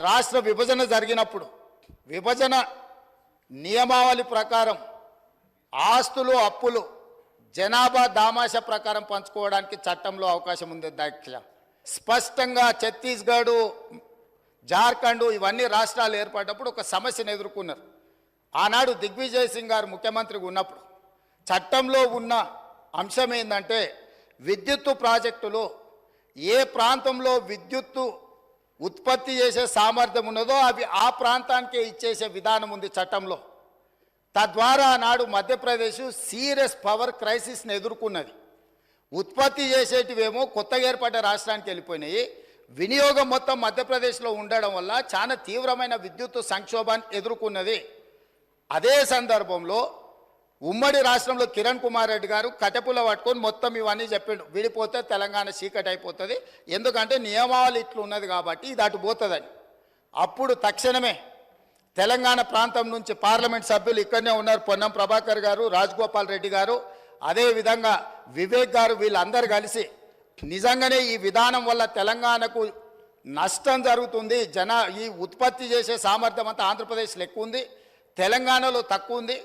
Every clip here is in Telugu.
రాష్ట్ర విభజన జరిగినప్పుడు విభజన నియమావళి ప్రకారం ఆస్తులు అప్పులు జనాభా దామాష ప్రకారం పంచుకోవడానికి చట్టంలో అవకాశం ఉంది దాఖ్య స్పష్టంగా ఛత్తీస్గఢ్ జార్ఖండ్ ఇవన్నీ రాష్ట్రాలు ఏర్పడినప్పుడు ఒక సమస్యను ఎదుర్కొన్నారు. ఆనాడు దిగ్విజయ్ సింగ్ గారు ముఖ్యమంత్రిగా ఉన్నప్పుడు చట్టంలో ఉన్న అంశం ఏంటంటే విద్యుత్తు ప్రాజెక్టులు ఏ ప్రాంతంలో విద్యుత్తు ఉత్పత్తి చేసే సామర్థ్యం ఉన్నదో అవి ఆ ప్రాంతానికే ఇచ్చేసే విధానం ఉంది చట్టంలో. తద్వారా ఆనాడు మధ్యప్రదేశ్ సీరియస్ పవర్ క్రైసిస్ని ఎదుర్కొన్నది. ఉత్పత్తి చేసేటివేమో కొత్తగా ఏర్పడ్డ రాష్ట్రానికి వెళ్ళిపోయినాయి. వినియోగం మొత్తం మధ్యప్రదేశ్లో ఉండడం వల్ల చాలా తీవ్రమైన విద్యుత్ సంక్షోభాన్ని ఎదుర్కొన్నది. అదే సందర్భంలో ఉమ్మడి రాష్ట్రంలో కిరణ్ కుమార్ రెడ్డి గారు కటపుల పట్టుకొని మొత్తం ఇవన్నీ చెప్పిండు. విడిపోతే తెలంగాణ చీకటి అయిపోతుంది. ఎందుకంటే నియమావళి ఇట్లు ఉన్నది కాబట్టి ఇది అటు పోతుందని. అప్పుడు తక్షణమే తెలంగాణ ప్రాంతం నుంచి పార్లమెంట్ సభ్యులు ఇక్కడనే ఉన్నారు. పొన్నం ప్రభాకర్ గారు రాజగోపాల్ రెడ్డి గారు. అదేవిధంగా వివేక్ గారు వీళ్ళందరూ కలిసి నిజంగానే ఈ విధానం వల్ల తెలంగాణకు నష్టం జరుగుతుంది. జన ఈ ఉత్పత్తి చేసే సామర్థ్యం అంతా ఆంధ్రప్రదేశ్లో ఎక్కువ ఉంది తెలంగాణలో తక్కువ ఉంది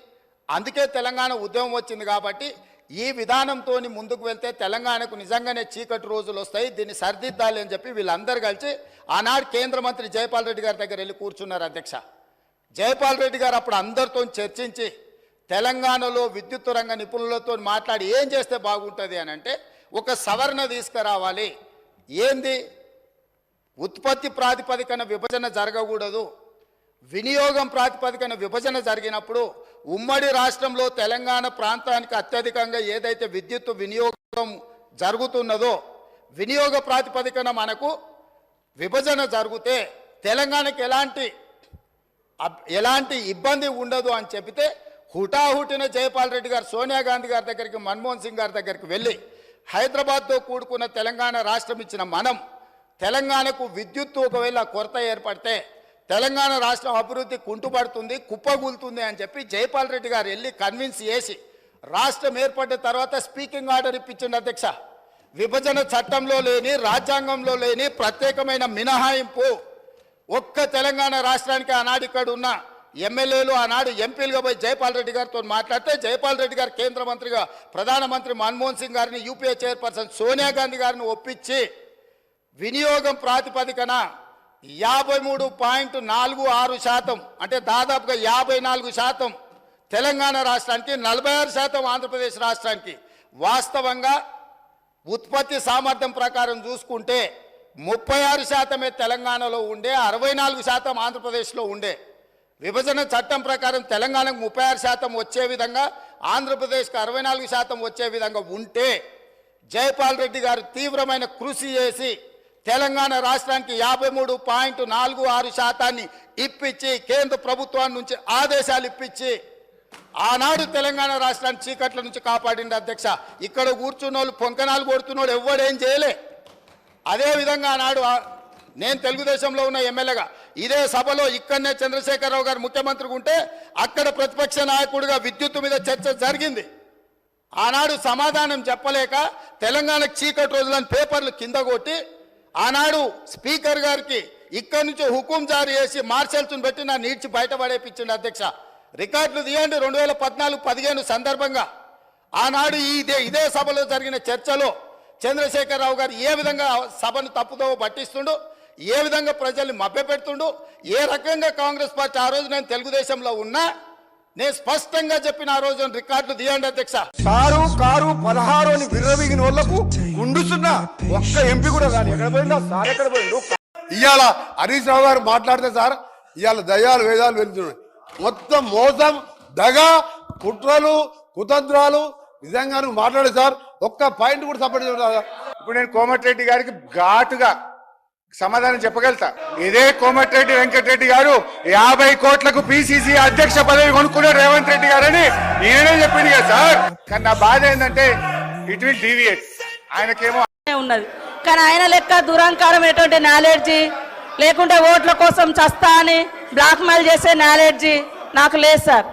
అందుకే తెలంగాణ ఉద్యమం వచ్చింది కాబట్టి ఈ విధానంతో ముందుకు వెళ్తే తెలంగాణకు నిజంగానే చీకటి రోజులు వస్తాయి. దీన్ని సరిదిద్దాలి అని చెప్పి వీళ్ళందరూ కలిసి ఆనాడు కేంద్ర మంత్రి జయపాల్ రెడ్డి గారి దగ్గర వెళ్ళి కూర్చున్నారు అధ్యక్ష. జయపాల్ రెడ్డి గారు అప్పుడు అందరితో చర్చించి తెలంగాణలో విద్యుత్ రంగ నిపుణులతో మాట్లాడి ఏం చేస్తే బాగుంటుంది అని అంటే ఒక సవరణ తీసుకురావాలి. ఏంది? ఉత్పత్తి ప్రాతిపదికన విభజన జరగకూడదు. వినియోగం ప్రాతిపదికన విభజన జరిగినప్పుడు ఉమ్మడి రాష్ట్రంలో తెలంగాణ ప్రాంతానికి అత్యధికంగా ఏదైతే విద్యుత్ వినియోగం జరుగుతున్నదో వినియోగ ప్రాతిపదికన మనకు విభజన జరిగితే తెలంగాణకి ఎలాంటి ఎలాంటి ఇబ్బంది ఉండదు అని చెబితే హుటాహుటిన జయపాల్ రెడ్డి గారు సోనియా గాంధీ గారి దగ్గరికి మన్మోహన్ సింగ్ గారి దగ్గరికి వెళ్ళి హైదరాబాద్తో కూడుకున్న తెలంగాణ రాష్ట్రం ఇచ్చిన మనం తెలంగాణకు విద్యుత్తు ఒకవేళ కొరత ఏర్పడితే తెలంగాణ రాష్ట్రం అభివృద్ధి కుంటుపడుతుంది కుప్పగూలుతుంది అని చెప్పి జైపాల్ రెడ్డి గారు వెళ్ళి కన్విన్స్ చేసి రాష్ట్రం ఏర్పడిన తర్వాత స్పీకింగ్ ఆర్డర్ ఇప్పించింది అధ్యక్ష. విభజన చట్టంలో లేని రాజ్యాంగంలో లేని ప్రత్యేకమైన మినహాయింపు ఒక్క తెలంగాణ రాష్ట్రానికి ఆనాడు ఇక్కడ ఉన్న ఎమ్మెల్యేలు ఆనాడు ఎంపీలుగా పోయి జైపాల్ రెడ్డి గారితో మాట్లాడితే జైపాల్ రెడ్డి గారు కేంద్ర మంత్రిగా ప్రధానమంత్రి మన్మోహన్ సింగ్ గారిని యూపీఏ చైర్పర్సన్ సోనియా గాంధీ గారిని ఒప్పించి వినియోగం ప్రాతిపదికన యాభై మూడు పాయింట్ నాలుగు ఆరు శాతం అంటే దాదాపుగా యాభై నాలుగు శాతం తెలంగాణ రాష్ట్రానికి నలభై ఆరు శాతం ఆంధ్రప్రదేశ్ రాష్ట్రానికి. వాస్తవంగా ఉత్పత్తి సామర్థ్యం ప్రకారం చూసుకుంటే ముప్పై ఆరు శాతమే తెలంగాణలో ఉండే అరవై నాలుగు శాతం ఆంధ్రప్రదేశ్లో ఉండే. విభజన చట్టం ప్రకారం తెలంగాణకు ముప్పై ఆరు శాతం వచ్చే విధంగా ఆంధ్రప్రదేశ్కి అరవై నాలుగు శాతం వచ్చే విధంగా ఉంటే జయపాల్ రెడ్డి గారు తీవ్రమైన కృషి చేసి తెలంగాణ రాష్ట్రానికి యాభై మూడు పాయింట్ నాలుగు ఆరు శాతాన్ని ఇప్పించి కేంద్ర ప్రభుత్వం నుంచి ఆదేశాలు ఇప్పించి ఆనాడు తెలంగాణ రాష్ట్రాన్ని చీకట్ల నుంచి కాపాడింది అధ్యక్ష. ఇక్కడ కూర్చున్న వాళ్ళు పొంకనాలు కొడుతున్నోడు ఎవ్వడేం చేయలే. అదేవిధంగా ఆనాడు నేను తెలుగుదేశంలో ఉన్న ఎమ్మెల్యేగా ఇదే సభలో ఇక్కడనే చంద్రశేఖరరావు గారు ముఖ్యమంత్రిగా ఉంటే అక్కడ ప్రతిపక్ష నాయకుడిగా విద్యుత్తు మీద చర్చ జరిగింది. ఆనాడు సమాధానం చెప్పలేక తెలంగాణ చీకటి రోజులను పేపర్లు కింద కొట్టి ఆనాడు స్పీకర్ గారికి ఇక్కడి నుంచి హుకుం జారీ చేసి మార్షల్స్ని పెట్టి నా నీడ్చి బయటపడేపించింది అధ్యక్ష. రికార్డులు తీయండి రెండు వేల పద్నాలుగు పదిహేను సందర్భంగా. ఆనాడు ఈ ఇదే ఇదే సభలో జరిగిన చర్చలో చంద్రశేఖరరావు గారు ఏ విధంగా సభను తప్పుదో పట్టిస్తుండు ఏ విధంగా ప్రజల్ని మభ్యపెడుతుండు ఏ రకంగా కాంగ్రెస్ పార్టీ ఆ రోజు నేను తెలుగుదేశంలో ఉన్నా నేను స్పష్టంగా చెప్పిన ఆ రోజు రికార్డులు తీయండి అధ్యక్ష. కారు కారు పదహారు అని విర్రవీగిన వాళ్ళకు గుండుస్తున్న ఒక్క ఎంపీ కూడా కానీ ఎక్కడ పోయిందా? సార్ ఎక్కడ పోయిండు? ఇవాళ హరీష్ రావు గారు మాట్లాడితే సార్ ఇవాళ దయ్యాలు వేదాలు వెళ్తున్నాయి. మొత్తం మోసం దగ కుట్రలు కుతంత్రాలు నిజంగా నువ్వు మాట్లాడే సార్ ఒక్క పాయింట్ కూడా సపోర్ట్ ఇప్పుడు నేను కోమటిరెడ్డి గారికి ఘాటుగా సమాధానం చెప్పగలుగుతా. ఇదే కోమటిరెడ్డి వెంకటరెడ్డి గారు యాభై కోట్లకు పిసిసి అధ్యక్ష పదవి కొనుక్కున్నారు రేవంత్ రెడ్డి గారని నేనే చెప్పింది కదా సార్. కానీ నా బాధ ఏంటంటే ఇట్ విల్ డీవియేట్. ఆయనకేమో ఉన్నది. కానీ ఆయన లెక్క దురంకారమైనటువంటి ఎటువంటి లేకుంటే ఓట్ల కోసం చస్తా అని బ్లాక్ మెయిల్ చేసే నాలెడ్జి నాకు లేదు సార్.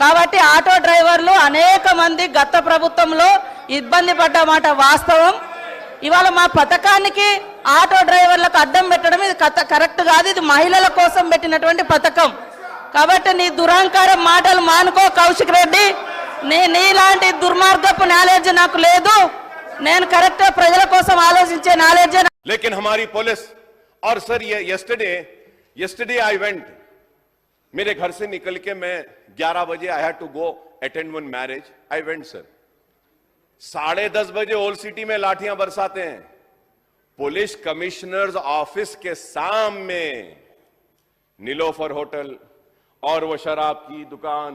కాబట్టి ఆటో డ్రైవర్లు అనేక మంది గత ప్రభుత్వంలో ఇబ్బంది పడ్డ మాట వాస్తవం. ఇవాళ మా పథకానికి ఆటో డ్రైవర్ అడ్డం పెట్టడం ఇది కథ కరెక్ట్ కాదు ఇది మహిళల కోసం పెట్టినటువంటి పథకం కాబట్టి నీ దురహంకారం మాటలు మానుకో కౌశిక్ రెడ్డి నీ నీలాంటి దుర్మార్గపు నాలెడ్జ్ నాకు లేదు నేను కరెక్ట్ ప్రజల కోసం ఆలోచించే నాలెడ్జ్ लेकिन हमारी पुलिस और सर ये यस्टरडे यस्टरडे आई वेंट मेरे घर से निकल के मैं 11 बजे I had to go attend one marriage I went sir साढ़े दस बजे ओल्ड सिटी में लाठियां बरसाते हैं पुलिस कमिश्नर्स ऑफ़िस के सामने नीलोफर होटल और वो शराब की दुकान।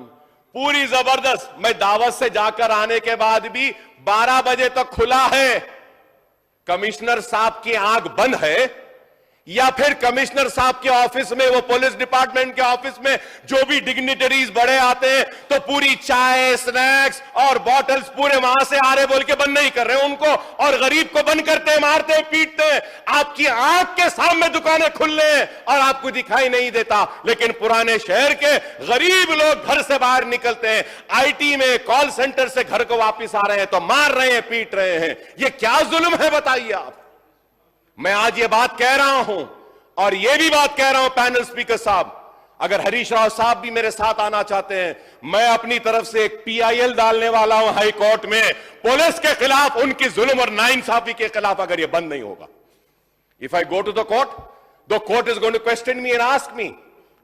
पूरी ज़बरदस्त। मैं दावत से जाकर आने के बाद भी 12 बजे तक खुला है। कमिश्नर साहब की आँख बंद है। या फिर कमिश्नर साहब के ऑफ़िस में, वो पुलिस डिपार्टमेंट के ऑफ़िस में जो भी डिग्निटरीज बड़े आते हैं तो पूरी चाय स्नैक्स और बॉटल्स पूरे वहाँ से आ रहे बोल के बंद नहीं कर रहे उनको और गरीब को बंद करते मारते पीटते आपकी आँख के सामने दुकानें खुल रहे हैं और आपको दिखाई नहीं देता। लेकिन पुराने शहर के गरीब लोग घर से बाहर निकलते हैं। आईटी में कॉल सेंटर से घर को वापिस आ रहे हैं तो मार रहे हैं, पीट रहे हैं। ये क्या जुल्म है, बताइए आप। मैं आज ये बात कह रहा हूँ, और ये भी बात कह रहा हूँ पैनल स्पीकर साहब। अगर हरीश राव साहब भी मेरे साथ आना चाहते हैं, मैं अपनी तरफ़ से एक पीआईएल डालने वाला हूँ हाई कोर्ट में। पुलिस के खिलाफ, उनकी जुल्म और नाइंसाफी के खिलाफ अगर ये बंद नहीं होगा। If I go to the court the court is going to question me and ask me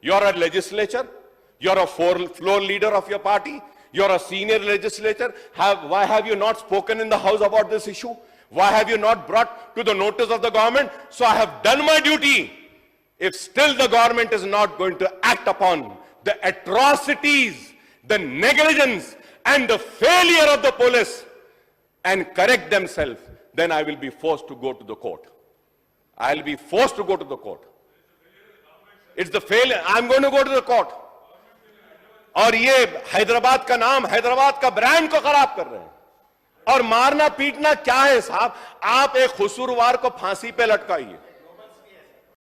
you are a legislature you are a floor leader of your party you are a senior legislature have why have you not spoken in the house about this issue Why have you not brought to the notice of the government? So I have done my duty. If still the government is not going to act upon the atrocities, the negligence, and the failure of the police and correct themselves, then I will be forced to go to the court. I'll be forced to go to the court. It's the failure. I'm going to go to the court. और ये हैदराबाद का नाम हैदराबाद का ब्रांड को खराब कर रहे हैं और मारना पीटना क्या है साहब? आप एक खसूरवार को फांसी पे लटकाइए।